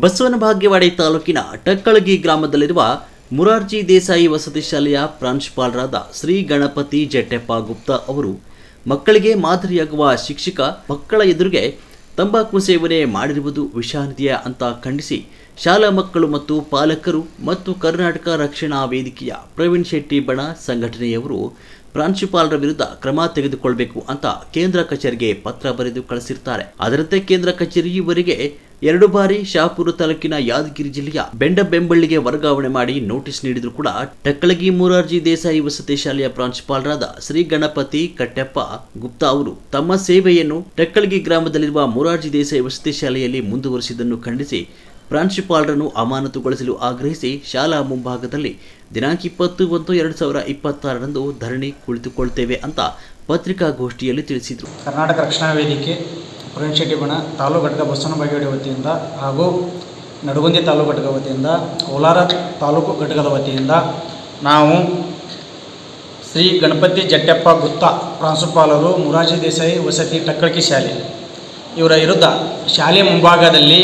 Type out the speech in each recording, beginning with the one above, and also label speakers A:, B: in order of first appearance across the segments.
A: ಬಸವನ ಭಾಗ್ಯವಾಡಿ ತಾಲೂಕಿನ ಟಕ್ಕಳಗಿ ಗ್ರಾಮದಲ್ಲಿರುವ ಮುರಾರ್ಜಿ ದೇಸಾಯಿ ವಸತಿ ಶಾಲೆಯ ಪ್ರಾಂಶುಪಾಲರಾದ ಶ್ರೀ ಗಣಪತಿ ಜಟ್ಟೆಪ್ಪ ಗುಪ್ತಾ ಅವರು ಮಕ್ಕಳಿಗೆ ಮಾದರಿಯಾಗುವ ಶಿಕ್ಷಕ ಮಕ್ಕಳ ಎದುರಿಗೆ ತಂಬಾಕು ಸೇವನೆ ಮಾಡಿರುವುದು ವಿಷಾನಿದೆಯ ಅಂತ ಖಂಡಿಸಿ ಶಾಲಾ ಮಕ್ಕಳು ಮತ್ತು ಪಾಲಕರು ಮತ್ತು ಕರ್ನಾಟಕ ರಕ್ಷಣಾ ವೇದಿಕೆಯ ಪ್ರವೀಣ್ ಶೆಟ್ಟಿ ಬಣ ಸಂಘಟನೆಯವರು ಪ್ರಾಂಶುಪಾಲರ ವಿರುದ್ಧ ಕ್ರಮ ತೆಗೆದುಕೊಳ್ಬೇಕು ಅಂತ ಕೇಂದ್ರ ಕಚೇರಿಗೆ ಪತ್ರ ಬರೆದು ಕಳಿಸಿರ್ತಾರೆ. ಅದರಂತೆ ಕೇಂದ್ರ ಕಚೇರಿ ಇವರಿಗೆ ಎರಡು ಬಾರಿ ಶಾಪುರ ತಾಲೂಕಿನ ಯಾದಗಿರಿ ಜಿಲ್ಲೆಯ ಬೆಂಡಬೆಂಬಳ್ಳಿಗೆ ವರ್ಗಾವಣೆ ಮಾಡಿ ನೋಟಿಸ್ ನೀಡಿದ್ರು ಕೂಡ ಟಕ್ಕಳಗಿ ಮೂರಾರ್ಜಿ ದೇಸಾಯಿ ವಸತಿ ಶಾಲೆಯ ಪ್ರಾಂಶುಪಾಲರಾದ ಶ್ರೀ ಗಣಪತಿ ಕಟ್ಟೆಪ್ಪ ಗುಪ್ತಾ ಅವರು ತಮ್ಮ ಸೇವೆಯನ್ನು ಟಕ್ಕಳಗಿ ಗ್ರಾಮದಲ್ಲಿರುವ ಮೂರಾರ್ಜಿ ದೇಸಾಯಿ ವಸತಿ ಶಾಲೆಯಲ್ಲಿ ಮುಂದುವರಿಸಿದ್ದನ್ನು ಖಂಡಿಸಿ ಪ್ರಾಂಶುಪಾಲರನ್ನು ಅಮಾನತುಗೊಳಿಸಲು ಆಗ್ರಹಿಸಿ ಶಾಲಾ ಮುಂಭಾಗದಲ್ಲಿ ದಿನಾಂಕ ಇಪ್ಪತ್ತು ಒಂದು ಎರಡು ಸಾವಿರ ಇಪ್ಪತ್ತಾರರಂದು ಧರಣಿ ಕುಳಿತುಕೊಳ್ತೇವೆ ಅಂತ ಪತ್ರಿಕಾಗೋಷ್ಠಿಯಲ್ಲಿ ತಿಳಿಸಿದರು.
B: ಕರ್ನಾಟಕ ರಕ್ಷಣಾ ವೇದಿಕೆ ಬಣ, ತಾಲೂಕು ಘಟಕ ಬಸವನ ಬಾಗೇಡಿ ವತಿಯಿಂದ ಹಾಗೂ ನಡುಗುಂದಿ ತಾಲೂಕು ಘಟಕ ವತಿಯಿಂದ, ಕೋಲಾರ ತಾಲೂಕು ಘಟಕದ ವತಿಯಿಂದ ನಾವು ಶ್ರೀ ಗಣಪತಿ ಜಟ್ಟೆಪ್ಪ ಗುತ್ತ ಪ್ರಾಂಶುಪಾಲರು ಮುರಾಜಿ ದೇಸಾಯಿ ವಸತಿ ಟಕ್ಕಳಕಿ ಶಾಲೆ ಇವರ ವಿರುದ್ಧ ಶಾಲೆ ಮುಂಭಾಗದಲ್ಲಿ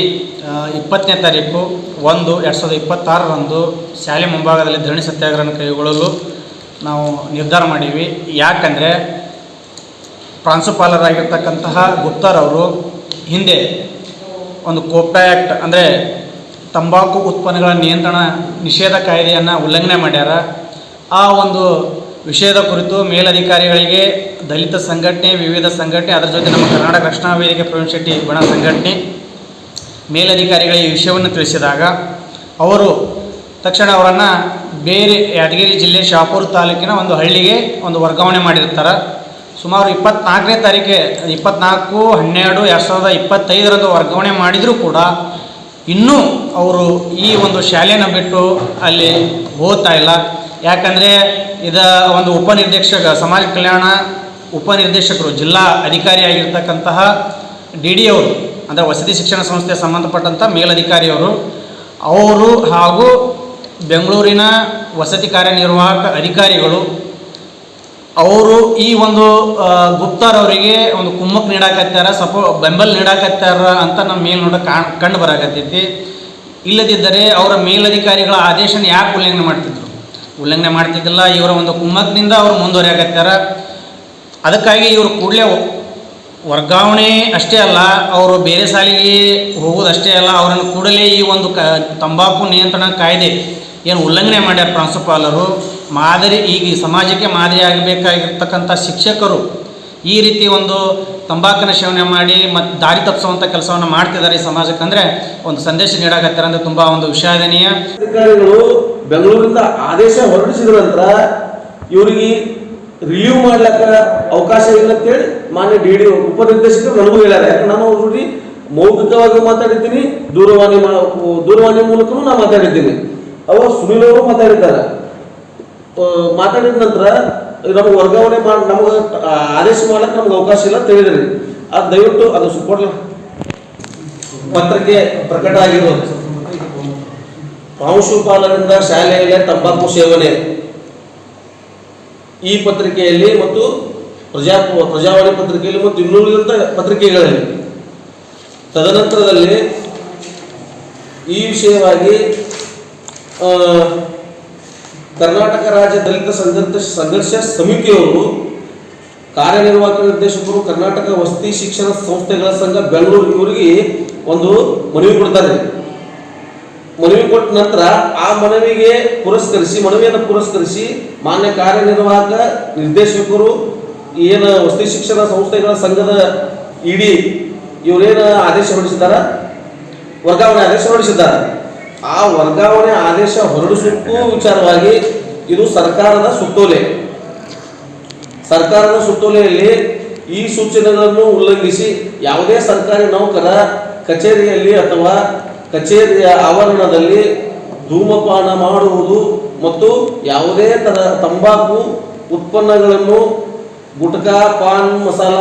B: ಇಪ್ಪತ್ತನೇ ತಾರೀಕು ಒಂದು ಎರಡು ಸಾವಿರದ ಇಪ್ಪತ್ತಾರರಂದು ಶಾಲೆ ಮುಂಭಾಗದಲ್ಲಿ ಧರಣಿ ಸತ್ಯಾಗ್ರಹ ಕೈಗೊಳ್ಳಲು ನಾವು ನಿರ್ಧಾರ ಮಾಡೀವಿ ಯಾಕಂದರೆ ಪ್ರಾಂಶುಪಾಲರಾಗಿರ್ತಕ್ಕಂತಹ ಗುಪ್ತರವರು ಹಿಂದೆ ಒಂದು ಕೋಪ್ಟಾ ಆ್ಯಕ್ಟ್ ಅಂದರೆ ತಂಬಾಕು ಉತ್ಪನ್ನಗಳ ನಿಯಂತ್ರಣ ನಿಷೇಧ ಕಾಯ್ದೆಯನ್ನು ಉಲ್ಲಂಘನೆ ಮಾಡ್ಯಾರ. ಆ ಒಂದು ವಿಷಯದ ಕುರಿತು ಮೇಲಧಿಕಾರಿಗಳಿಗೆ ದಲಿತ ಸಂಘಟನೆ, ವಿವಿಧ ಸಂಘಟನೆ, ಅದರ ಜೊತೆ ನಮ್ಮ ಕರ್ನಾಟಕ ರಕ್ಷಣಾ ವೇದಿಕೆ ಪ್ರವೀಣ್ ಶೆಟ್ಟಿ ಬಣ ಸಂಘಟನೆ ಮೇಲಧಿಕಾರಿಗಳಿಗೆ ಈ ವಿಷಯವನ್ನು ತಿಳಿಸಿದಾಗ ಅವರು ತಕ್ಷಣ ಅವರನ್ನು ಬೇರೆ ಯಾದಗಿರಿ ಜಿಲ್ಲೆ ಶಾಪುರ ತಾಲೂಕಿನ ಒಂದು ಹಳ್ಳಿಗೆ ಒಂದು ವರ್ಗಾವಣೆ ಮಾಡಿರ್ತಾರೆ. ಸುಮಾರು ಇಪ್ಪತ್ನಾಲ್ಕನೇ ತಾರೀಕೆ ಇಪ್ಪತ್ನಾಲ್ಕು, ಹನ್ನೆರಡು, ಎರಡು ಸಾವಿರದ ಇಪ್ಪತ್ತೈದರಂದು ವರ್ಗಾವಣೆ ಮಾಡಿದರೂ ಕೂಡ ಇನ್ನೂ ಅವರು ಈ ಒಂದು ಶಾಲೆಯನ್ನು ಬಿಟ್ಟು ಅಲ್ಲಿ ಓದ್ತಾ ಇಲ್ಲ. ಯಾಕಂದರೆ ಇದ ಒಂದು ಉಪನಿರ್ದೇಶಕ, ಸಮಾಜ ಕಲ್ಯಾಣ ಉಪನಿರ್ದೇಶಕರು, ಜಿಲ್ಲಾ ಅಧಿಕಾರಿಯಾಗಿರ್ತಕ್ಕಂತಹ ಡಿ ಡಿ ಅವರು, ಅಂದರೆ ವಸತಿ ಶಿಕ್ಷಣ ಸಂಸ್ಥೆಗೆ ಸಂಬಂಧಪಟ್ಟಂಥ ಮೇಲಧಿಕಾರಿಯವರು, ಅವರು ಹಾಗೂ ಬೆಂಗಳೂರಿನ ವಸತಿ ಕಾರ್ಯನಿರ್ವಾಹಕ ಅಧಿಕಾರಿಗಳು, ಅವರು ಈ ಒಂದು ಗುಪ್ತಾರವರಿಗೆ ಒಂದು ಕುಮ್ಮಕ್ಕೆ ನೀಡಾಕತ್ತಾರ, ಸಪೋ, ಬೆಂಬಲ ನೀಡಾಕತ್ತಾರ ಅಂತ ನಮ್ಮ ಮೇಲ್ ನೋಡ ಕಾಣ್, ಕಂಡು ಬರಾಕತ್ತೈತಿ. ಇಲ್ಲದಿದ್ದರೆ ಅವರ ಮೇಲಧಿಕಾರಿಗಳ ಆದೇಶನ ಯಾಕೆ ಉಲ್ಲಂಘನೆ ಮಾಡ್ತಿದ್ರು? ಉಲ್ಲಂಘನೆ ಮಾಡ್ತಿದ್ದಿಲ್ಲ, ಇವರ ಒಂದು ಕುಮ್ಮತ್ತಿನಿಂದ ಅವರು ಮುಂದುವರಿಯಾಗತ್ತಾರ. ಅದಕ್ಕಾಗಿ ಇವರು ಕೂಡಲೇ ವರ್ಗಾವಣೆ ಅಷ್ಟೇ ಅಲ್ಲ, ಅವರು ಬೇರೆ ಸಾಲಿಗೆ ಹೋಗೋದಷ್ಟೇ ಅಲ್ಲ, ಅವರನ್ನು ಕೂಡಲೇ ಈ ಒಂದು ಕ, ತಂಬಾಕು ನಿಯಂತ್ರಣ ಕಾಯ್ದೆ ಏನು ಉಲ್ಲಂಘನೆ ಮಾಡ್ಯಾರ ಪ್ರಾಂಶುಪಾಲರು. ಮಾದರಿ, ಈಗ ಸಮಾಜಕ್ಕೆ ಮಾದರಿ ಆಗಬೇಕಾಗಿರ್ತಕ್ಕಂಥ ಶಿಕ್ಷಕರು ಈ ರೀತಿ ಒಂದು ತಂಬಾಕಿನ ಸೇವನೆ ಮಾಡಿ ಮತ್ತು ದಾರಿ ತಪ್ಪಿಸುವಂಥ ಕೆಲಸವನ್ನು ಮಾಡ್ತಿದ್ದಾರೆ ಈ ಸಮಾಜಕ್ಕೆ ಅಂದರೆ ಒಂದು ಸಂದೇಶ ನೀಡಾಕತ್ತಾರೆ ಅಂದರೆ ತುಂಬ ಒಂದು ವಿಷಾದನೀಯ.
C: ಬೆಂಗಳೂರಿಂದ ಆದೇಶ ಹೊರಡಿಸಿದ ನಂತರ ಇವರಿಗೆ ರಿಲೀವ್ ಮಾಡ್ಲಕ್ಕ ಅವಕಾಶ ಇಲ್ಲ ಅಂತೇಳಿ ಮಾನ್ಯ ಡಿ ಡಿ ಉಪನಿರ್ದೇಶಕರು ನನಗೂ ಹೇಳ್ಯಾರ. ಯಾಕಂದ್ರೆ ನಾನು ಅವ್ರ ಜೊತೆ ಮೌಖಿಕವಾಗಿ ಮಾತಾಡಿದ್ದೀನಿ, ದೂರವಾಣಿ ದೂರವಾಣಿ ಮೂಲಕನೂ ನಾನು ಮಾತಾಡಿದ್ದೀನಿ. ಅವರು ಸುನೀಲ್ ಅವರು ಮಾತಾಡಿದ್ದಾರೆ. ಮಾತಾಡಿದ ನಂತರ ನಮ್ಗೆ ವರ್ಗಾವಣೆ ಮಾಡಿ ನಮ್ಗೆ ಆದೇಶ ಮಾಡಕ್ ನಮ್ಗೆ ಅವಕಾಶ ಇಲ್ಲ ಅಂತ ಅದು ದಯವಿಟ್ಟು ಅದು ಸುಕೊಡ್ಲ ಪತ್ರಿಕೆ ಪ್ರಕಟ ಆಗಿರೋದು. ಪ್ರಾಂಶುಪಾಲರಿಂದ ಶಾಲೆಯಲ್ಲೇ ತಂಬಾಕು ಸೇವನೆ. ಈ ಪತ್ರಿಕೆಯಲ್ಲಿ ಮತ್ತು ಪ್ರಜಾ ಪ್ರಜಾವಾಣಿ ಪತ್ರಿಕೆಯಲ್ಲಿ ಮತ್ತು ಇನ್ನುಳಿದಂಥ ಪತ್ರಿಕೆಗಳಲ್ಲಿ ತದನಂತರದಲ್ಲಿ ಈ ವಿಷಯವಾಗಿ ಕರ್ನಾಟಕ ರಾಜ್ಯ ದಲಿತ ಸಂಘರ್ಷ ಸಂಘರ್ಷ ಸಮಿತಿಯವರು ಕಾರ್ಯನಿರ್ವಾಹಕ ನಿರ್ದೇಶಕರು ಕರ್ನಾಟಕ ವಸತಿ ಶಿಕ್ಷಣ ಸಂಸ್ಥೆಗಳ ಸಂಘ ಬೆಂಗಳೂರು ಇವರಿಗೆ ಒಂದು ಮನವಿ ಕೊಡ್ತಾರೆ. ಮನವಿ ಕೊಟ್ಟ ನಂತರ ಆ ಮನವಿಗೆ ಪುರಸ್ಕರಿಸಿ, ಮನವಿಯನ್ನು ಪುರಸ್ಕರಿಸಿ ಮಾನ್ಯ ಕಾರ್ಯನಿರ್ವಾಹಕ, ನಿರ್ದೇಶಕರು, ಏನು ವಸತಿ ಶಿಕ್ಷಣ ಸಂಸ್ಥೆಗಳ ಸಂಘದ ಇಡಿ ಇವರೇನು ಆದೇಶ ಹೊರಡಿಸಿದಾರ ವರ್ಗಾವಣೆ ಆದೇಶ ಹೊರಡಿಸಿದ್ದಾರೆ? ಆ ವರ್ಗಾವಣೆ ಆದೇಶ ಹೊರಡಿಸೋಕ್ಕೂ ವಿಚಾರವಾಗಿ ಇದು ಸರ್ಕಾರದ ಸುತ್ತೋಲೆ. ಸರ್ಕಾರದ ಸುತ್ತೋಲೆಯಲ್ಲಿ ಈ ಸೂಚನೆಗಳನ್ನು ಉಲ್ಲಂಘಿಸಿ ಯಾವುದೇ ಸರ್ಕಾರಿ ನೌಕರ ಕಚೇರಿಯಲ್ಲಿ ಅಥವಾ ಕಚೇರಿಯ ಆವರಣದಲ್ಲಿ ಧೂಮಪಾನ ಮಾಡುವುದು ಮತ್ತು ಯಾವುದೇ ತರ ತಂಬಾಕು ಉತ್ಪನ್ನಗಳನ್ನು ಗುಟ್ಕಾ ಪಾನ್ ಮಸಾಲ